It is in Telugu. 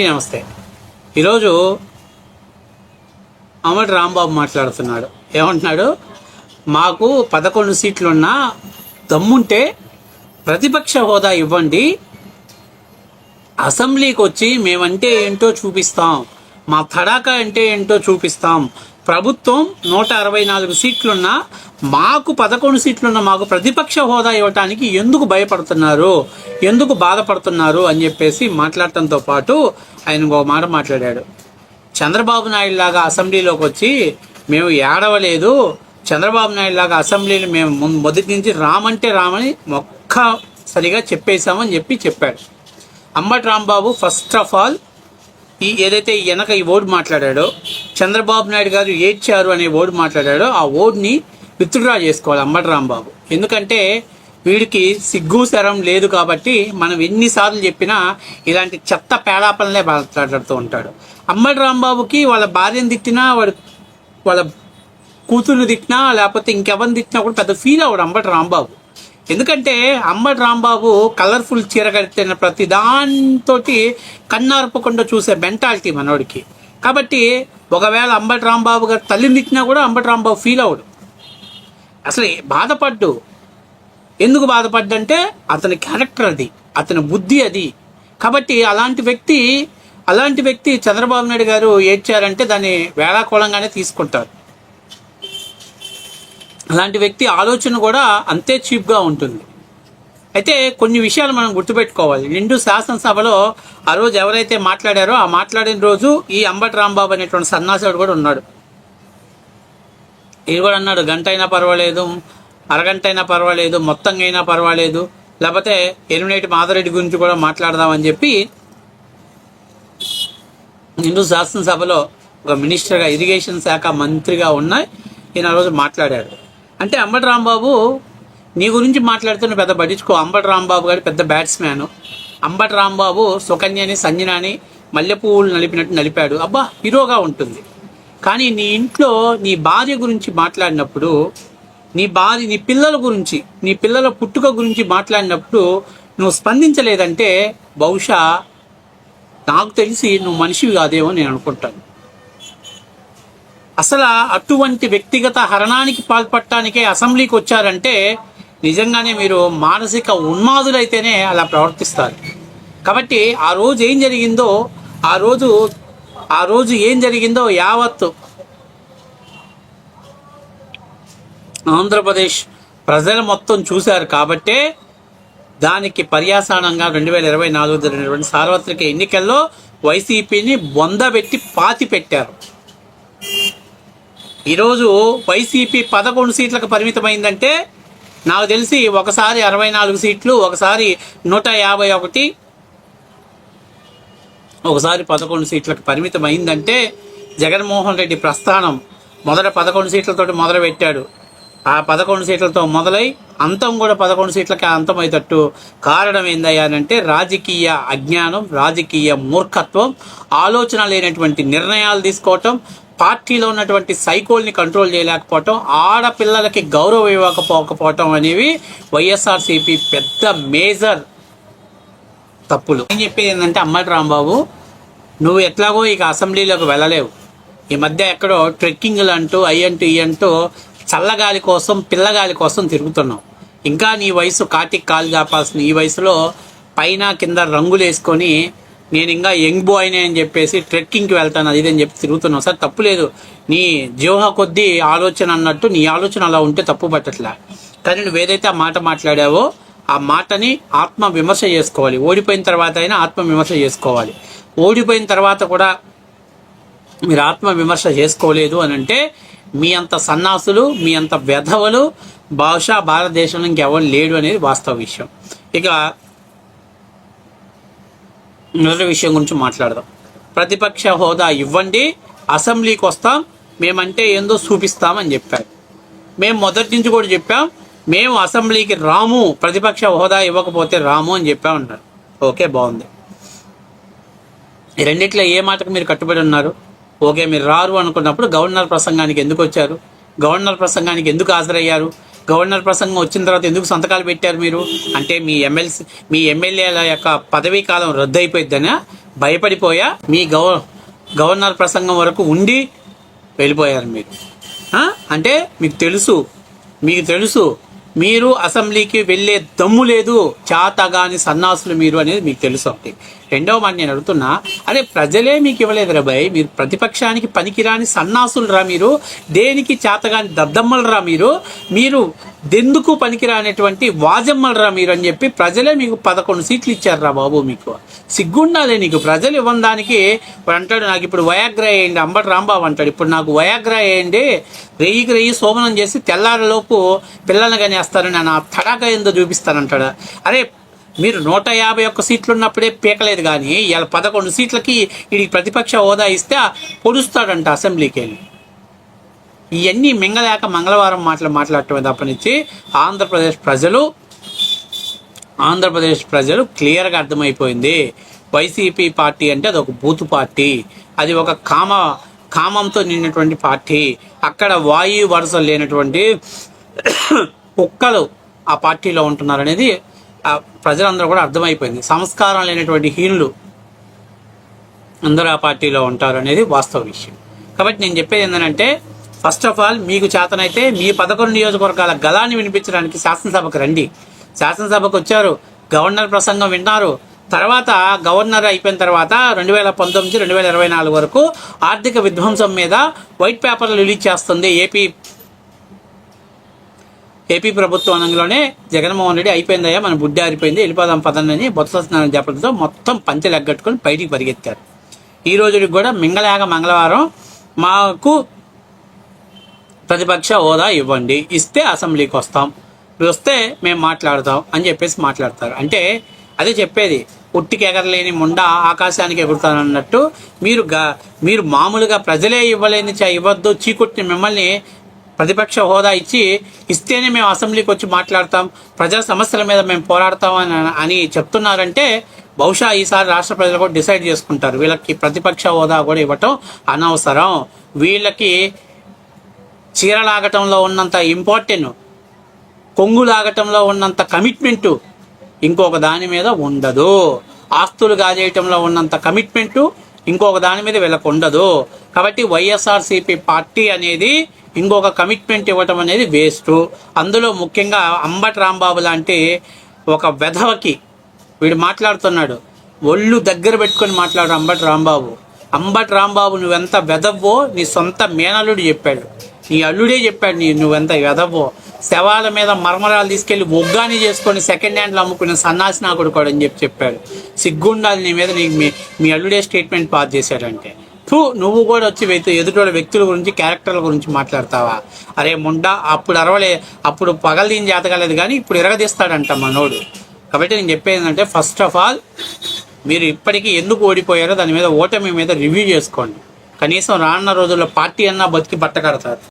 నమస్తే. ఈరోజు అమటి రాంబాబు మాట్లాడుతున్నాడు. ఏమంటున్నాడు? మాకు పదకొండు సీట్లున్నా దమ్ముంటే ప్రతిపక్ష హోదా ఇవ్వండి. అసెంబ్లీకి వచ్చి మేమంటే ఏంటో చూపిస్తాం. మా తడాక అంటే ఏంటో చూపిస్తాం. ప్రభుత్వం నూట అరవై నాలుగు సీట్లున్నా మాకు పదకొండు సీట్లున్న మాకు ప్రతిపక్ష హోదా ఇవ్వటానికి ఎందుకు భయపడుతున్నారు? ఎందుకు బాధపడుతున్నారు? అని చెప్పేసి మాట్లాడటంతో పాటు ఆయన ఒక మాట మాట్లాడాడు. చంద్రబాబు నాయుడు లాగా అసెంబ్లీలోకి వచ్చి మేము ఏడవలేదు. చంద్రబాబు నాయుడు లాగా అసెంబ్లీని మేము మొదటి నుంచి రామంటే రామని ఒక్కసారిగా చెప్పేశామని చెప్పి చెప్పాడు. Ambati Rambabu first of all ఈ ఏదైతే వెనక ఈ ఓడ్ మాట్లాడాడో చంద్రబాబు నాయుడు గారు ఏడ్చారు అనే ఓడ్ మాట్లాడాడో ఆ ఓడ్ని విత్డ్రా చేసుకోవాలి అంబటి రాంబాబు ఎందుకంటే వీడికి సిగ్గు శరం లేదు కాబట్టి మనం ఎన్నిసార్లు చెప్పినా ఇలాంటి చెత్త పేడాపలనే మాట్లాడుతూ ఉంటాడు. అంబటి రాంబాబుకి వాళ్ళ భార్యను తిట్టినా వాడు వాళ్ళ కూతుర్ని తిట్టినా లేకపోతే ఇంకెవరిని తిట్టినా కూడా పెద్ద ఫీల్ అవ్వడు అంబటి రాంబాబు ఎందుకంటే అంబటి రాంబాబు కలర్ఫుల్ చీర కట్టిన ప్రతి దాంతో కన్నార్పకుండా చూసే మెంటాలిటీ మనోడికి. కాబట్టి ఒకవేళ అంబటి రాంబాబు గారు తల్లిని తిట్టినా కూడా అంబటి రాంబాబు ఫీల్ అవడు అసలు బాధపడ్డు. ఎందుకు బాధపడ్డంటే అతని క్యారెక్టర్ అది అతని బుద్ధి అది. కాబట్టి అలాంటి వ్యక్తి అలాంటి వ్యక్తి చంద్రబాబు నాయుడు గారు ఏడ్చారంటే దాన్ని వేళాకోళంగానే తీసుకుంటారు. అలాంటి వ్యక్తి ఆలోచన కూడా అంతే చీప్గా ఉంటుంది. అయితే కొన్ని విషయాలు మనం గుర్తుపెట్టుకోవాలి. నిండు శాసనసభలో ఆ రోజు ఎవరైతే మాట్లాడారో ఆ మాట్లాడిన రోజు ఈ అంబటి రాంబాబు అనేటువంటి సన్నాసుడు కూడా ఉన్నాడు. ఇది కూడా అన్నాడు గంట అయినా పర్వాలేదు అరగంట అయినా పర్వాలేదు మొత్తంగా అయినా పర్వాలేదు లేకపోతే ఎలిమినేటి మాధరెడ్డి గురించి కూడా మాట్లాడదామని చెప్పి నిండు శాసనసభలో ఒక మినిస్టర్గా ఇరిగేషన్ శాఖ మంత్రిగా ఉన్న ఈయన ఆ రోజు మాట్లాడాడు అంటే అంబటి రాంబాబు నీ గురించి మాట్లాడుతున్న పెద్ద పట్టించుకో అంబటి రాంబాబు గారు పెద్ద బ్యాట్స్మ్యాన్. అంబటి రాంబాబు సుకన్యని సంజనాని మల్లెపూలు నలిపినట్టు నలిపాడు. అబ్బా హీరోగా ఉంటుంది. కానీ నీ ఇంట్లో నీ భార్య గురించి మాట్లాడినప్పుడు నీ భార్య నీ పిల్లల గురించి నీ పిల్లల పుట్టుక గురించి మాట్లాడినప్పుడు నువ్వు స్పందించలేదంటే బహుశా నాకు తెలిసి నువ్వు మనిషివి కాదేమో నేను అనుకుంటాను. అసలు అటువంటి వ్యక్తిగత హరణానికి పాల్పడటానికే అసెంబ్లీకి వచ్చారంటే నిజంగానే మీరు మానసిక ఉన్మాదులైతేనే అలా ప్రవర్తిస్తారు. కాబట్టి ఆ రోజు ఏం జరిగిందో ఆ రోజు ఆ రోజు ఏం జరిగిందో యావత్తు ఆంధ్రప్రదేశ్ ప్రజలు మొత్తం చూశారు కాబట్టే దానికి పర్యాసానంగా రెండు వేల ఇరవై నాలుగు జరిగినటువంటి సార్వత్రిక ఎన్నికల్లో వైసీపీని బొందబెట్టి పాతి పెట్టారు. ఈరోజు వైసీపీ పదకొండు సీట్లకు పరిమితమైందంటే నాకు తెలిసి ఒకసారి అరవై నాలుగు సీట్లు ఒకసారి నూట యాభై ఒకటి ఒకసారి పదకొండు సీట్లకు పరిమితం అయిందంటే జగన్మోహన్ రెడ్డి ప్రస్థానం మొదట పదకొండు సీట్లతోటి మొదలుపెట్టాడు. ఆ పదకొండు సీట్లతో మొదలై అంతం కూడా పదకొండు సీట్లకి అంతమయ్యేటట్టు కారణం ఏందయ్యానంటే రాజకీయ అజ్ఞానం రాజకీయ మూర్ఖత్వం ఆలోచన లేనటువంటి నిర్ణయాలు తీసుకోవటం పార్టీలో ఉన్నటువంటి సైకోల్ని కంట్రోల్ చేయలేకపోవటం ఆడపిల్లలకి గౌరవం ఇవ్వకపోకపోవటం అనేవి వైఎస్ఆర్సీపీ పెద్ద మేజర్ తప్పులు. ఏం చెప్పేది ఏంటంటే అమ్మటి రాంబాబు నువ్వు ఎట్లాగో ఇక అసెంబ్లీలోకి వెళ్ళలేవు. ఈ మధ్య ఎక్కడో ట్రెక్కింగ్లు అంటూ అయ్యంటూ ఇయ్యంటూ చల్లగాలి కోసం పిల్లగాలి కోసం తిరుగుతున్నావు. ఇంకా నీ వయసు కాటికి కాలు కాపాల్సిన ఈ వయసులో పైన కింద రంగులు వేసుకొని నేను ఇంకా యంగ్ బాయ్నే అని చెప్పేసి ట్రెక్కింగ్కి వెళ్తాను అది ఇది అని చెప్పి తిరుగుతున్నావు. సార్ తప్పులేదు నీ జీవహ కొద్దీ ఆలోచన అన్నట్టు నీ ఆలోచన అలా ఉంటే తప్పు పట్టట్లే. కానీ నువ్వు ఏదైతే ఆ మాట మాట్లాడావో ఆ మాటని ఆత్మ విమర్శ చేసుకోవాలి. ఓడిపోయిన తర్వాత అయినా ఆత్మ విమర్శ చేసుకోవాలి. ఓడిపోయిన తర్వాత కూడా మీరు ఆత్మ విమర్శ చేసుకోలేదు అని అంటే మీ అంత సన్నాసులు మీ అంత వెధవలు బహుశా భారతదేశంలో ఇంకెవరు లేడు అనేది వాస్తవ విషయం. ఇక మొదటి విషయం గురించి మాట్లాడదాం. ప్రతిపక్ష హోదా ఇవ్వండి అసెంబ్లీకి వస్తాం మేమంటే ఏందో చూపిస్తామని చెప్పారు. మేము మొదటి నుంచి కూడా చెప్పాం మేము అసెంబ్లీకి రాము ప్రతిపక్ష హోదా ఇవ్వకపోతే రాము అని చెప్పా ఉన్నారు ఓకే బాగుంది. రెండిట్లో ఏ మాటకు మీరు కట్టుబడి ఉన్నారు? ఓకే మీరు రారు అనుకున్నప్పుడు గవర్నర్ ప్రసంగానికి ఎందుకు వచ్చారు? గవర్నర్ ప్రసంగానికి ఎందుకు హాజరయ్యారు? గవర్నర్ ప్రసంగం వచ్చిన తర్వాత ఎందుకు సంతకాలు పెట్టారు మీరు? అంటే మీ ఎమ్మెల్సీ మీ ఎమ్మెల్యేల యొక్క పదవీ కాలం రద్దు అయిపోయిద్దనా భయపడిపోయా? మీ గవ గవర్నర్ ప్రసంగం వరకు ఉండి వెళ్ళిపోయారు మీరు. అంటే మీకు తెలుసు మీకు తెలుసు మీరు అసెంబ్లీకి వెళ్ళే దమ్ము లేదు చాతగాని సన్నాసులు మీరు అనేది మీకు తెలుసు ఒకటి. రెండవ మాట నేను అడుగుతున్నా అరే ప్రజలే మీకు ఇవ్వలేదు రా మీరు ప్రతిపక్షానికి పనికిరాని సన్నాసులు రా మీరు దేనికి చేతగాని దద్దమ్మలు రా మీరు మీరు దెందుకు పనికిరానటువంటి వాజమ్మలరా మీరు అని చెప్పి ప్రజలే మీకు పదకొండు సీట్లు ఇచ్చారురా బాబు మీకు. సిగ్గుండాలి నీకు. ప్రజలు ఇవ్వని దానికి అంటాడు నాకు ఇప్పుడు వయాగ్రా వేయండి అంబటి రాంబాబు అంటాడు. ఇప్పుడు నాకు వయాగ్రా వేయండి రెయ్యికి రెయ్యి శోభనం చేసి తెల్లారిలోపు పిల్లల్ని కానీ వేస్తారని నా తడాక ఏందో చూపిస్తానంటాడు. అరే మీరు నూట యాభై ఒక్క సీట్లు ఉన్నప్పుడే పీకలేదు కానీ ఇలా పదకొండు సీట్లకి వీడికి ప్రతిపక్ష హోదా ఇస్తే పొడుస్తాడంట అసెంబ్లీకి వెళ్ళి. ఇవన్నీ మింగలేక మంగళవారం మాటలు మాట్లాడటం తప్పనిచ్చి ఆంధ్రప్రదేశ్ ప్రజలు ఆంధ్రప్రదేశ్ ప్రజలు క్లియర్గా అర్థమైపోయింది. వైసీపీ పార్టీ అంటే అది ఒక బూతు పార్టీ. అది ఒక కామ కామంతో నిండినటువంటి పార్టీ. అక్కడ వాయు వరుసలు లేనటువంటి కుక్కలు ఆ పార్టీలో ఉంటున్నారనేది ఆ ప్రజలందరూ కూడా అర్థమైపోయింది. సంస్కారం లేనటువంటి హీనులు అందరూ ఆ పార్టీలో ఉంటారు అనేది వాస్తవ విషయం. కాబట్టి నేను చెప్పేది ఏంటంటే ఫస్ట్ ఆఫ్ ఆల్ మీకు చేతనైతే మీ పదకొండు నియోజకవర్గాల గలాన్ని వినిపించడానికి శాసనసభకు రండి. శాసనసభకు వచ్చారు గవర్నర్ ప్రసంగం విన్నారు. తర్వాత గవర్నర్ అయిపోయిన తర్వాత రెండు వేల పంతొమ్మిది రెండు వేల ఇరవై నాలుగు వరకు ఆర్థిక విధ్వంసం మీద వైట్ పేపర్లు రిలీజ్ చేస్తుంది ఏపీ ఏపీ ప్రభుత్వం అనగానే జగన్మోహన్ రెడ్డి అయిపోయిందయ్యా మన బుడ్డి ఆరిపోయింది వెళ్ళిపోదాం పదండి బొత్స స్నానం చెప్పడంతో మొత్తం పంచెలు ఎగ్గట్టుకుని బయటికి పరిగెత్తారు. ఈ రోజుకి కూడా మింగలేక మంగళవారం మాకు ప్రతిపక్ష హోదా ఇవ్వండి. ఇస్తే అసెంబ్లీకి వస్తాం. వస్తే మేము మాట్లాడతాం అని చెప్పేసి మాట్లాడతారు. అంటే అదే చెప్పేది. ఉట్టికి ఎగరలేని ముండ ఆకాశానికి ఎగురుతానన్నట్టు మీరు గా మీరు మామూలుగా ప్రజలే ఇవ్వలేని ఇవ్వద్దు చీకుట్టిన మిమ్మల్ని ప్రతిపక్ష హోదా ఇచ్చి ఇస్తేనే మేము అసెంబ్లీకి వచ్చి మాట్లాడతాం. ప్రజల సమస్యల మీద మేము పోరాడతాం అని అని చెప్తున్నారంటే బహుశా ఈసారి రాష్ట్ర ప్రజలు కూడా డిసైడ్ చేసుకుంటారు. వీళ్ళకి ప్రతిపక్ష హోదా కూడా ఇవ్వటం అనవసరం. వీళ్ళకి చీర లాగటంలో ఉన్నంత ఇంపార్టెంట్ కొంగు లాగటంలో ఉన్నంత కమిట్మెంటు ఇంకొక దాని మీద ఉండదు. ఆస్తులు గాజేయటంలో ఉన్నంత కమిట్మెంటు ఇంకొక దాని మీద వీళ్ళకు ఉండదు కాబట్టి వైఎస్ఆర్సీపీ పార్టీ అనేది ఇంకొక కమిట్మెంట్ ఇవ్వటం అనేది వేస్ట్. అందులో ముఖ్యంగా అంబటి రాంబాబు లాంటి ఒక వెధవకి వీడు మాట్లాడుతున్నాడు. ఒళ్ళు దగ్గర పెట్టుకొని మాట్లాడు అంబటి రాంబాబు. అంబటి రాంబాబు నువ్వెంత వెదవ్వో నీ సొంత మేనల్లుడు చెప్పాడు. నీ అల్లుడే చెప్పాడు నీ నువ్వెంత ఎదవో శవాల మీద మర్మరాలు తీసుకెళ్ళి ఒగ్గాని చేసుకొని సెకండ్ హ్యాండ్లో అమ్ముకునే సన్నాసి నా కొడుకు అని చెప్పి చెప్పాడు. సిగ్గుండాలి నీ మీద నీకు మీ మీ అల్లుడే స్టేట్మెంట్ పాస్ చేశాడంటే. టూ నువ్వు కూడా వచ్చి వ్యక్తి ఎదుటి వ్యక్తుల గురించి క్యారెక్టర్ల గురించి మాట్లాడతావా? అరే ముండా అప్పుడు అరవలే అప్పుడు పగలదీని జాతకాలేదు కానీ ఇప్పుడు ఇరగదీస్తాడంట మనోడు. కాబట్టి నేను చెప్పేది ఏంటంటే ఫస్ట్ ఆఫ్ ఆల్ మీరు ఇప్పటికీ ఎందుకు ఓడిపోయారో దాని మీద ఓటమి మీద రివ్యూ చేసుకోండి. కనీసం రానున్న రోజుల్లో పార్టీ అన్నా బతికి బట్ట కడతారు